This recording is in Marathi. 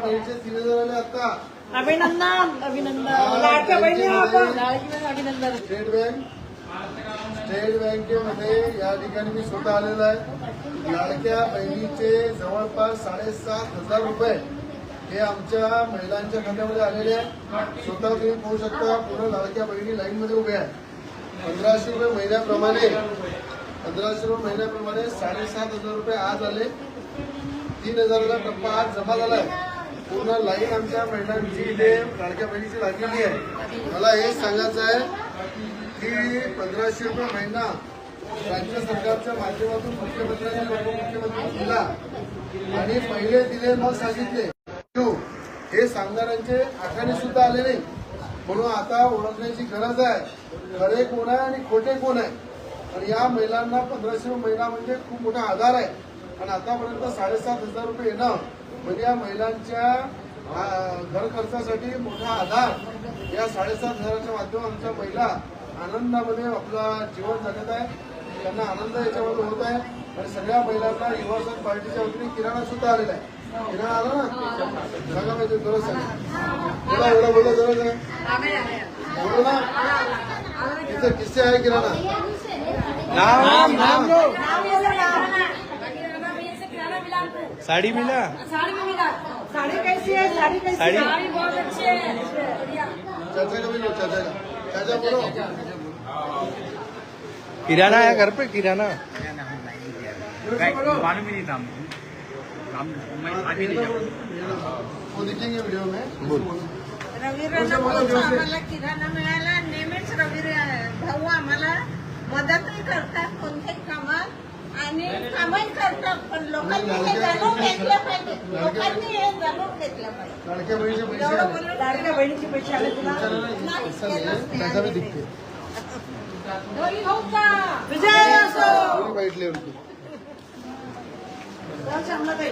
बहिणीचे आले आता. अभिनंदन अभिनंदन. लाडक्या बहिणी आपण. लाडकी अभिनंदन. स्टेट बँक स्टेट बँकेमध्ये या ठिकाणी मी स्वतः आलेलो आहे. लाडक्या बहिणीचे जवळपास साडेसात हजार रुपये हे आमच्या महिलांच्या खात्यामध्ये आलेले आहे. स्वतः तुम्ही पाहू शकता पूर्ण लाडक्या बहिणी लाईनमध्ये उभ्या आहेत. पंधराशे रुपये महिन्याप्रमाणे पंधराशे रुपये महिन्याप्रमाणे साडेसात हजार रुपये आज आले. तीन हजाराचा टप्पा आज जमा झाला आहे. पूर्ण लाईन आमच्या महिलांची इथे लाडक्या बहिणीची लागलेली आहे. मला हे सांगायचं आहे की पंधराशे रुपये महिना राज्य सरकारच्या माध्यमातून मुख्यमंत्र्यांनी उपमुख्यमंत्री दिला आणि पहिले दिले मग सांगितले. हे सांगणाऱ्यांचे आखाणे सुद्धा आले नाही. म्हणून आता ओळखण्याची गरज आहे. खरे कोण आहे आणि खोटे कोण आहे? आणि या महिलांना पंधराशे महिना म्हणजे खूप मोठा आधार आहे. आणि आतापर्यंत साडेसात हजार रुपये येणं म्हणजे या महिलांच्या घर खर्चासाठी मोठा आधार या साडेसात हजाराच्या माध्यमातून आमच्या महिला आनंदामध्ये आपला जीवन जगत आहे. त्यांना आनंद याच्यामध्ये होत आहे. आणि सगळ्या महिलांना युवा पार्टीच्या वतीने किराणा सुद्धा आलेला आहे. किराणा आला ना. सांगा माहिती म्हणजे जरा सांगा बोला एवढा बोला बोलो ना. इथं किस्से आहे किराणा. नाम नाम साड़ी मिला। साडी कैसी आहे साडी कैसी साडी? चाचा का भी लो चाचा का। चाचा बोलो। किराना है घर पे? किराना? मालूम ही नहीं था वो दिखेंगे वीडियो में। बोल. रवीराला बोलतो आम्हाला किराणा मिळाला नेहमीच रवीर भाऊ आम्हाला मदतही करतात कोणत्याही कामात आणि कामही करतात पण लोकांनी हे जाणून घेतलं पाहिजे लोकांनी हे जाणून घेतलं पाहिजे लाडक्या बहिणीचे पैसे एवढं आले बोलून लाडक्या बहिणीचे पैसे आले तुला नाही पैसा केलंच नाही नाही. पैसा भी दिखते विजय असो पूरी वाईट लेवल की श्यामला ताई